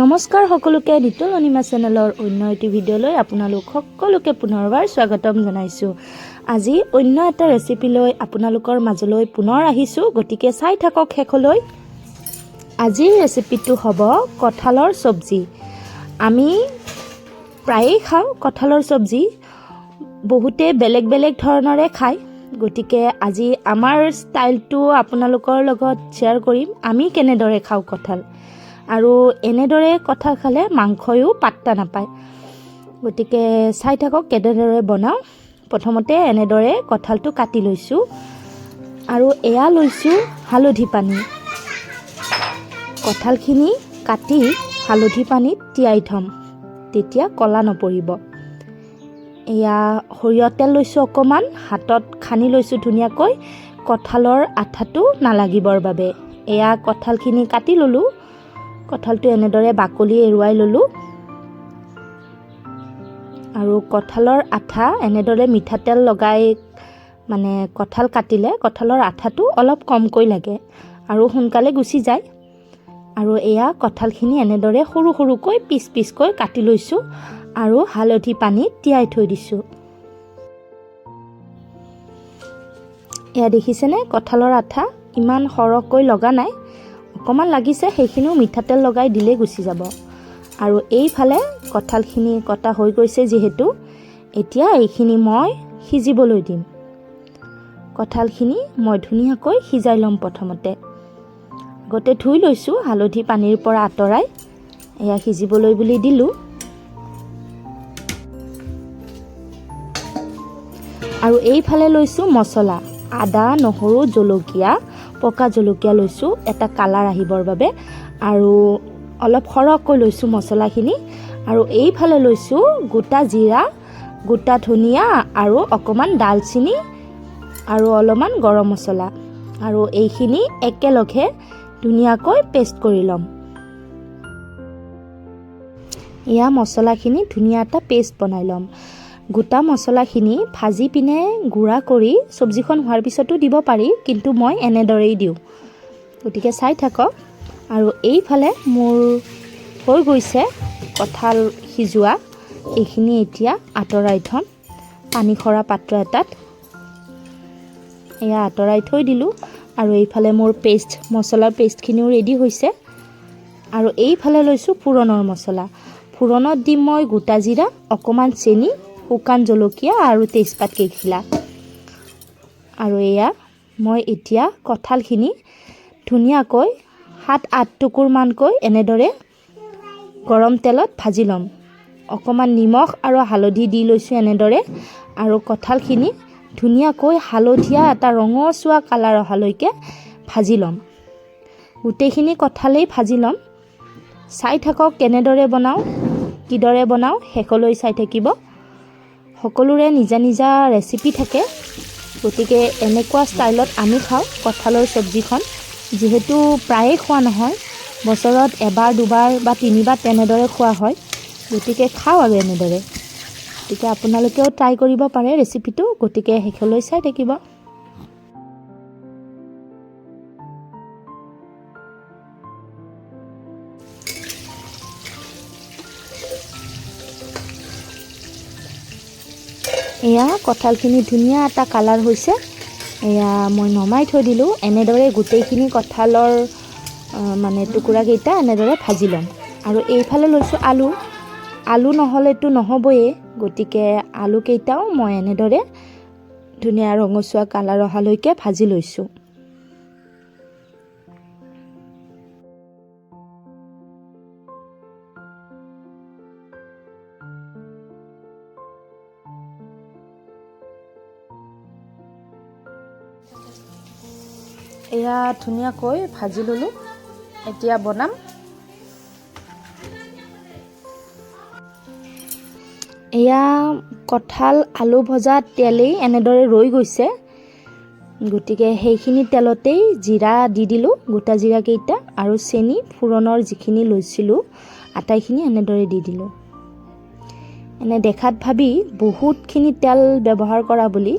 নমস্কাৰ সকলোকে নিতুল অনিমা চেনেলৰ অন্য এটি ভিডিঅ'লৈ আপোনালোক সকলোকে পুনৰবাৰ স্বাগতম জনাইছোঁ। আজি অন্য এটা ৰেচিপি লৈ আপোনালোকৰ মাজলৈ পুনৰ আহিছোঁ গতিকে চাই থাকক শেষলৈ। আজিৰ ৰেচিপিটো হ'ব কঁঠালৰ চব্জি। আমি প্ৰায়েই খাওঁ কঁঠালৰ চব্জি বহুতে বেলেগ বেলেগ ধৰণৰে খায় গতিকে আজি আমাৰ ষ্টাইলটো আপোনালোকৰ লগত শ্বেয়াৰ কৰিম। আমি কেনেদৰে খাওঁ কঁঠাল? আৰু এনেদৰে কঁঠাল খালে মাংসয়ো পাত্তা নাপায়। গতিকে চাই থাকক কেনেদৰে বনাওঁ। প্ৰথমতে এনেদৰে কঁঠালটো কাটি লৈছোঁ আৰু এয়া লৈছোঁ হালধি পানী। কঁঠালখিনি কাটি হালধি পানীত তিয়াই থ'ম তেতিয়া ক'লা নপৰিব। এয়া সৰিয়হ তেল লৈছোঁ অকণমান হাতত সানি লৈছোঁ ধুনীয়াকৈ। কঁঠালৰ আঠাটো নালাগিবৰ বাবে। এয়া কঁঠালখিনি কাটি ল'লোঁ কঁঠালটো এনেদৰে বাকলি এৰুৱাই ল'লোঁ। আৰু কঁঠালৰ আঠা এনেদৰে মিঠাতেল লগাই মানে কঁঠাল কাটিলে কঁঠালৰ আঠাটো অলপ কমকৈ লাগে আৰু সোনকালে গুচি যায়। আৰু এয়া কঁঠালখিনি এনেদৰে সৰু সৰুকৈ পিচ পিচকৈ কাটি লৈছোঁ আৰু হালধি পানীত তিয়াই থৈ দিছোঁ। এয়া দেখিছেনে? কঁঠালৰ আঠা ইমান সৰহকৈ লগা নাই। অকণমান লাগিছে সেইখিনিও মিঠাতেল লগাই দিলেই গুচি যাব। আৰু এইফালে কঁঠালখিনি কটা হৈ গৈছে যিহেতু এতিয়া এইখিনি মই সিজিবলৈ দিম। কঁঠালখিনি মই ধুনীয়াকৈ সিজাই ল'ম প্ৰথমতে। আগতে ধুই লৈছোঁ হালধি পানীৰ পৰা আঁতৰাই এয়া সিজিবলৈ বুলি দিলোঁ। আৰু এইফালে লৈছোঁ মছলা। আদা নহৰু জলকীয়া পকা জলকীয়া লৈছোঁ। এটা কালাৰ আহিবৰ বাবে। আৰু অলপ সৰহকৈ লৈছোঁ মছলাখিনি। আৰু এইফালে লৈছোঁ গোটা জিৰা গোটা ধনিয়া আৰু অকণমান ডালচিনি আৰু অলপমান গৰম মছলা। আৰু এইখিনি একেলগে ধুনীয়াকৈ পেষ্ট কৰি ল'ম। এয়া মছলাখিনি ধুনীয়া এটা পেষ্ট বনাই ল'ম। গোটা মছলাখিনি ভাজি পিনে গুড়া কৰি চব্জিখন হোৱাৰ পিছতো দিব পাৰি কিন্তু মই এনেদৰেই দিওঁ। গতিকে চাই থাকক। আৰু এইফালে মোৰ হৈ গৈছে কঁঠাল সিজোৱা। এইখিনি এতিয়া আঁতৰাই থ'ম। পানী সৰা পাত্ৰ এটাত। এয়া আঁতৰাই থৈ দিলোঁ। আৰু এইফালে মোৰ পেষ্ট মছলাৰ পেষ্টখিনিও ৰেডি হৈছে। আৰু এইফালে লৈছোঁ ফুৰণৰ মছলা। ফুৰণত দিম মই গোটা জিৰা অকণমান চেনি শুকান জলকীয়া আৰু তেজপাত কেইখিলা আৰু এয়া মই এতিয়া কঁঠালখিনি ধুনীয়াকৈ সাত আঠ টুকুৰমানকৈ এনেদৰে গৰম তেলত ভাজি ল'ম। অকণমান নিমখ আৰু হালধি দি লৈছোঁ এনেদৰে আৰু কঁঠালখিনি ধুনীয়াকৈ হালধীয়া এটা ৰঙচুৱা কালাৰ অহালৈকে ভাজি ল'ম। গোটেইখিনি কঁঠালেই ভাজি ল'ম। চাই থাকক কেনেদৰে বনাওঁ কিদৰে বনাওঁ শেষলৈ চাই থাকিব। সকলোৰে নিজা নিজা ৰেচিপি থাকে। গতিকে এনেকুৱা ষ্টাইলত আমি খাওঁ কঁঠালৰ চব্জিখন। যিহেতু প্ৰায়ে খোৱা নহয় বছৰত এবাৰ দুবাৰ বা তিনিবাৰ তেনেদৰে খোৱা হয়। গতিকে খাওঁ আৰু এনেদৰে। গতিকে আপোনালোকেও ট্ৰাই কৰিব পাৰে ৰেচিপিটো গতিকে শেষলৈ চাই থাকিব। এয়া কঁঠালখিনি ধুনীয়া এটা কালাৰ হৈছে। এয়া মই নমাই থৈ দিলোঁ, এনেদৰে গোটেইখিনি কঁঠালৰ মানে টুকুৰাকেইটা এনেদৰে ভাজি ল'ম। আৰু এইফালে লৈছোঁ আলু। আলু নহ'লেতো নহ'বয়ে, গতিকে আলুকেইটাও মই এনেদৰে ধুনীয়া ৰঙচুৱা কালাৰ অহালৈকে ভাজি লৈছোঁ। এয়া ধুনীয়াকৈ ভাজি ল'লোঁ। এতিয়া বনাম। এয়া কঁঠাল আলু ভজা তেলেই এনেদৰে ৰৈ গৈছে। গতিকে সেইখিনি তেলতেই জিৰা দি দিলোঁ গোটা জিৰাকেইটা আৰু চেনি ফুৰণৰ যিখিনি লৈছিলোঁ আটাইখিনি এনেদৰে দি দিলোঁ। এনে দেখাত ভাবি বহুতখিনি তেল ব্যৱহাৰ কৰা বুলি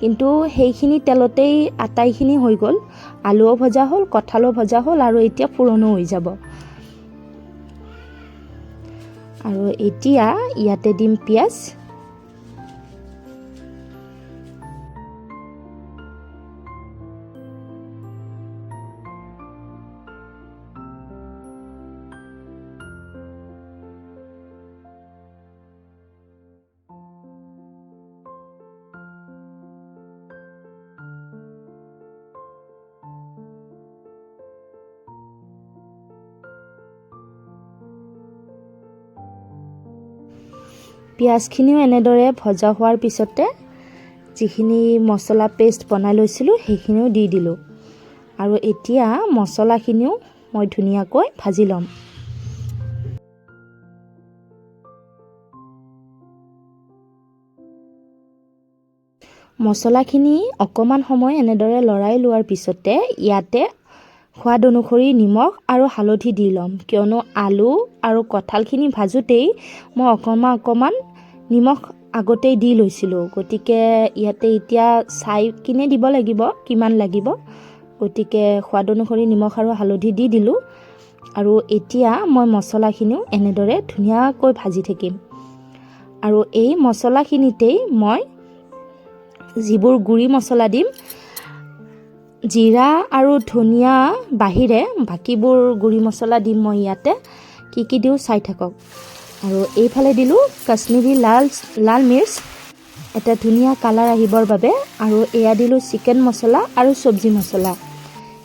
কিন্তু সেইখিনি তেলতেই আটাইখিনি হৈ গ'ল। আলুও ভজা হ'ল কঁঠালো ভজা হ'ল আৰু এতিয়া ফুৰণো হৈ যাব। আৰু এতিয়া ইয়াতে দিম পিঁয়াজ। পিঁয়াজখিনিও এনেদৰে ভজা হোৱাৰ পিছতে যিখিনি মছলা পেষ্ট বনাই লৈছিলোঁ সেইখিনিও দি দিলোঁ। আৰু এতিয়া মছলাখিনিও মই ধুনীয়াকৈ ভাজি ল'ম। মছলাখিনি অকণমান সময় এনেদৰে লৰাই লোৱাৰ পিছতে ইয়াতে সোৱাদ অনুসৰি নিমখ আৰু হালধি দি ল'ম। কিয়নো আলু আৰু কঁঠালখিনি ভাজোঁতেই মই অকণমান অকণমান নিমখ আগতেই দি লৈছিলোঁ। গতিকে ইয়াতে এতিয়া চাই কিনে দিব লাগিব কিমান লাগিব। গতিকে সোৱাদ অনুসৰি নিমখ আৰু হালধি দি দিলোঁ। আৰু এতিয়া মই মছলাখিনিও এনেদৰে ধুনীয়াকৈ ভাজি থাকিম। আৰু এই মছলাখিনিতেই মই যিবোৰ গুড়ি মছলা দিম জিৰা আৰু ধনিয়া বাহিৰে বাকীবোৰ গুড়ি মছলা দিম মই ইয়াতে কি কি দিওঁ চাই থাকক। আৰু এইফালে দিলোঁ কাশ্মীৰী লাল লাল মিৰ্চ, এটা ধুনীয়া কালাৰ আহিবৰ বাবে আৰু এয়া দিলোঁ চিকেন মছলা আৰু চব্জি মছলা।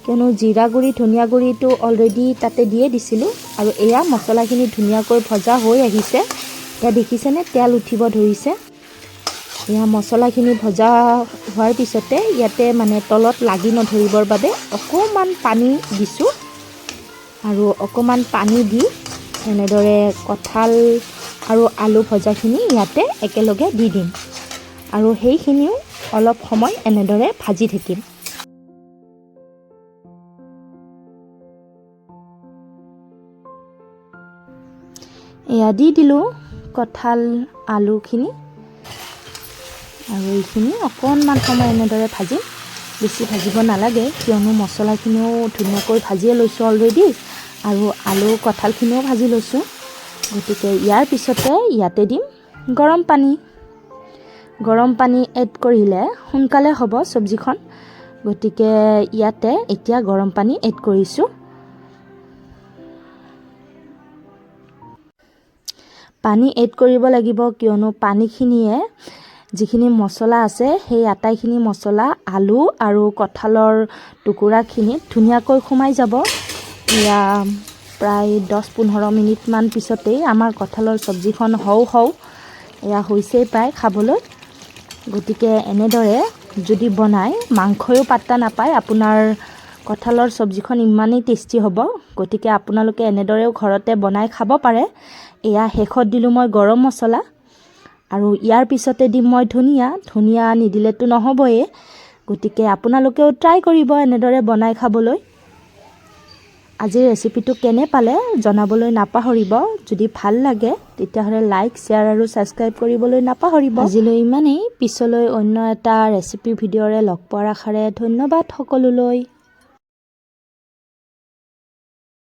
কিয়নো জিৰা গুড়ি, ধনিয়া গুড়িটো অলৰেডি তাতে দিয়ে দিছিলোঁ আৰু এয়া মছলাখিনি ধুনীয়াকৈ ভজা হৈ আহিছে। এয়া দেখিছেনে তেল উঠিব ধৰিছে। এয়া মছলাখিনি ভজা হোৱাৰ পিছতে ইয়াতে মানে তলত লাগি নধৰিবৰ বাবে অকণমান পানী দিছোঁ। আৰু অকণমান পানী দি এনেদৰে কঁঠাল আৰু আলু ভজাখিনি ইয়াতে একেলগে দি দিম। আৰু সেইখিনিও অলপ সময় এনেদৰে ভাজি থাকিম। এয়া দি দিলোঁ কঁঠাল আলুখিনি। আৰু এইখিনি অকণমান সময় এনেদৰে ভাজিম। বেছি ভাজিব নালাগে কিয়নো মছলাখিনিও ধুনীয়াকৈ ভাজিয়ে লৈছোঁ অলৰেডি আৰু আলু কঁঠালখিনিও ভাজি লৈছোঁ। গতিকে ইয়াৰ পিছতে ইয়াতে দিম গৰম পানী। গৰম পানী এড কৰিলে সোনকালে হ'ব চব্জিখন। গতিকে ইয়াতে এতিয়া গৰম পানী এড কৰিছোঁ। পানী এড কৰিব লাগিব কিয়নো পানীখিনিয়ে যিখিনি মছলা আছে সেই আটাইখিনি মছলা আলু আৰু কঁঠালৰ টুকুৰাখিনিত ধুনীয়াকৈ সোমাই যাব। এয়া প্ৰায় দহ পোন্ধৰ মিনিটমান পিছতেই আমাৰ কঁঠালৰ চব্জিখন হওঁ হওঁ। এয়া হৈছেই প্ৰায় খাবলৈ। গতিকে এনেদৰে যদি বনায় মাংসয়ো পাত্তা নাপায় আপোনাৰ কঁঠালৰ চব্জিখন ইমানেই টেষ্টি হ'ব। গতিকে আপোনালোকে এনেদৰেও ঘৰতে বনাই খাব পাৰে। এয়া শেষত দিলোঁ মই গৰম মছলা। আৰু ইয়াৰ পিছতে দিম মই ধনিয়া। ধনিয়া নিদিলেতো নহ'বয়ে। গতিকে আপোনালোকেও ট্ৰাই কৰিব এনেদৰে বনাই খাবলৈ। আজিৰ ৰেচিপিটো কেনে পালে জনাবলৈ নাপাহৰিব। যদি ভাল লাগে তেতিয়াহ'লে লাইক শ্বেয়াৰ আৰু ছাবস্ক্ৰাইব কৰিবলৈ নাপাহৰিব। আজিলৈ ইমানেই। পিছলৈ অন্য এটা ৰেচিপি ভিডিঅ'ৰে লগ পোৱাৰ আশাৰে ধন্যবাদ সকলোলৈ।